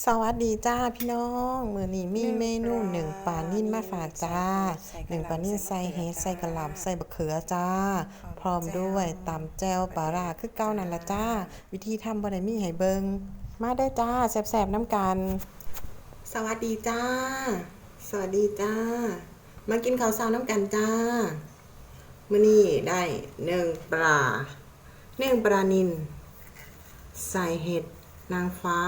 สวัสดีจ้าพี่น้องมื้อนี้มีเมนูหนึ่งปลานิ่นมาฝากจ้าหนึ่งปลานิ่นใส่เห็ดใส่กะหล่ำใส่บะเขือจ้า พร้อมด้วยตำแจ่วปลาร้าคือเก่านั่นละจ้า วิธีทำบ่ได้มีให้เบิงมาได้อจ้าแซ่บๆน้ำกัน สวัสดีจ้า สวัสดีจ้า มากินข้าวเช้าน้ำกันจ้ามื้อนี้ได้หนึ่งปลาหนึ่งปลานินใส่เห็ดนางฟ้า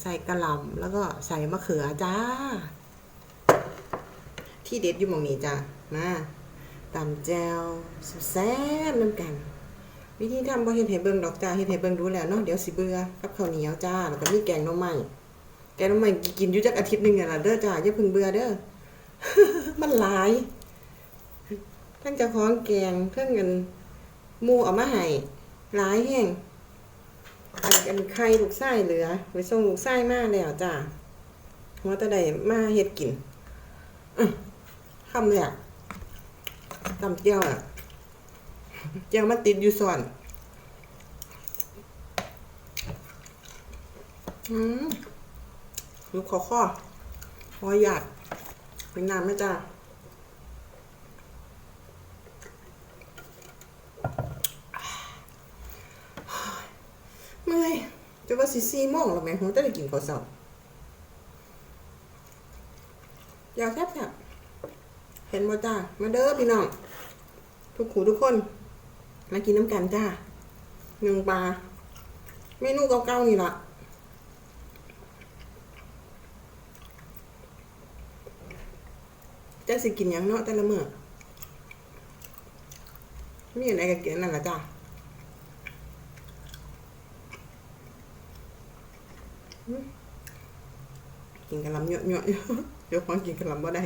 ใส่กระหล่ำแล้วก็ใส่มะเขือจ้า ที่เด็ดอยู่มองนี้จ้ามาตำแจวแซ่บน้ำกัน วิธีทำบ่เฮ็ดให้เบิ่งดอกจ้าเฮ็ดให้เบิ่งดูแล้วเนาะเดี๋ยวสิเบื่อกับข้าวเหนียวจ้าแล้วก็มีแกงหน่อไม้แกงหน่อไม้กินอยู่จักอาทิตย์หนึ่งเนี่ยล่ะเด้อจ้าอย่าพิ่งเบื่อเด้อมันหลายทั้งเจ้าของแกงเพิ่งเงินมูเอามาให้หลายแห้ง อันอันไข่ลูกไส้เหลือไปส่งลูกไส้มาแล้วจ้าว่าแต่ใดมาเฮ็ดกินอื้อคำเลยอะตำเจียวอะเจียวมันติดอยู่ส่วนอืมลูกข้อข้อขอหยาดเป็นน้ำไหมจ้า เมื่อย จะว่าสิสี่โมงแล้วแม่ผมจะได้กินข้าวเช้าอยากแซ่บแซ่บเห็นบ่จ้า มาเด้อพี่น้อง ทุกขู่ทุกคน มากินน้ำกันจ้าหนึ่งปลา เมนูเก่าๆนี่ละจักสิกินหยังเนาะแต่ละมื้อมีอะไรก็กินอันนั่นละจ้า กินกะลำเยอะๆอยู่เดี๋ยวพอกินกะล่ำบ่ได้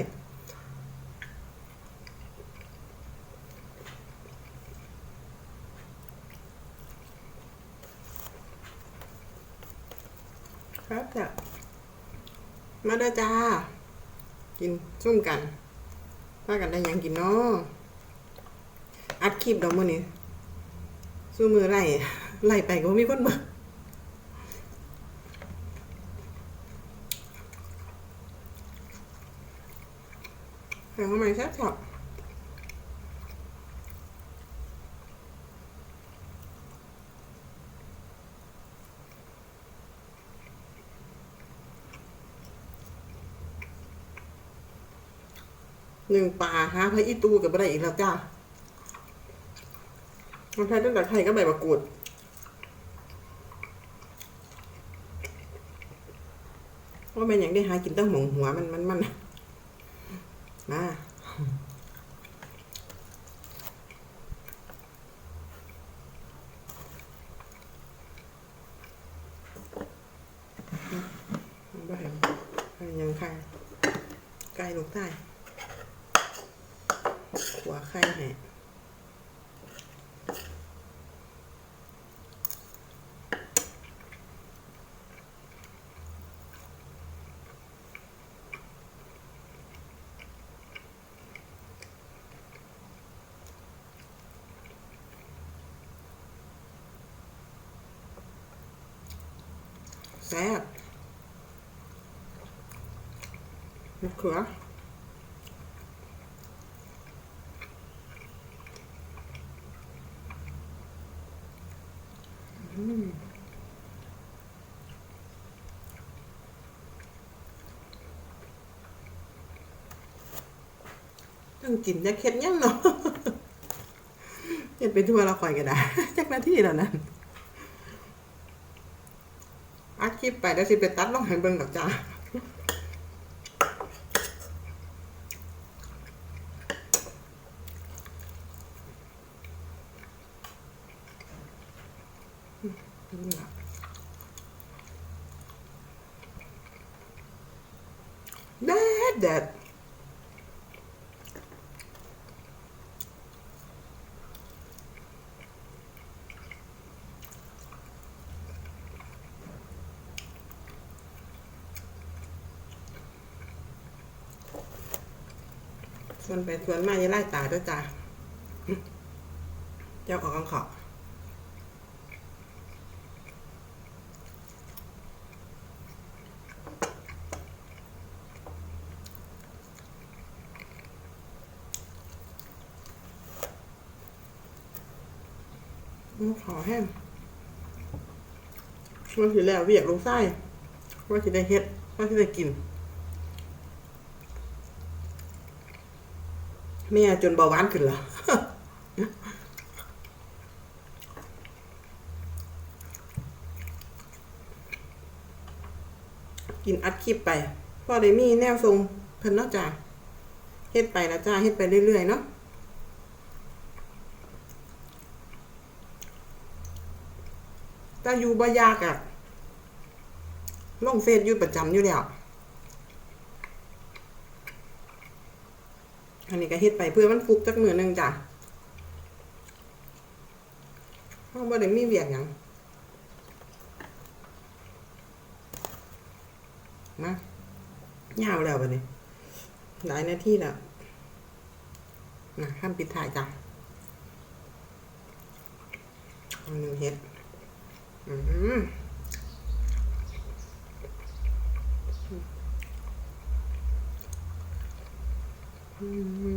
ครับจ้ะมาเด้อจ้า กินซุ่มกันว่ากันได้ยังกินเนาะอัดคลิปดอกมือนี้สู้มือไล่ไล่ไปก็มีคนเบิ่ง แข่งทำไมแซ่บสับหนึ่งป่าฮะพระอีตูกับอะไรอีกแล้วจ้ามันใช้ตั้งแต่ไทยก็ใบมะกรูดว่าเป็นอย่างได้หากินตั้งหมองหัวมันมันมัน มาบ้านยังไข่ไก่ลูกใต้ขัวไข่แห่ แซ่บมะเขืออืมต้องกินจะเค็ดยังเนาะเห็นไปทั่วเราคอยกันได้จักหน้าที่แล้วนั้น อัดค ลิปไปเดี๋ยวสิไปตัดลองให้เบิ่งดอกจ้าแดดแดด ส่วนไปส่วนมาอย่าไล่ตาด้วยจ้าเจ้าของกองขอมันขอแห้งมันสิแล้วเวียกลงไส้ว่าสิได้เฮ็ดว่าสิได้กิน แม่จนเบาหวานขึ้นละกินอัดคลิปไปพ่อได้มีแนวทรงเพิ่นเนาะจ้าเฮ็ดไปนะจ้าเฮ็ดไปเรื่อยๆเนาะถ้าอยู่บ่ยากอะลงเฟซอยู่ประจำอยู่แล้ว อันนี้ก็เฮ็ดไปเพื่อมันฟุกจักมือนึงจ้ะเพราบ่ได้มีเวียกหยังมายาวแล้วบัดนี้หลายนาทีแล้วนะข้ามปิดถ่ายจ้ะอันหนึ่งเฮ็ด อืม อืม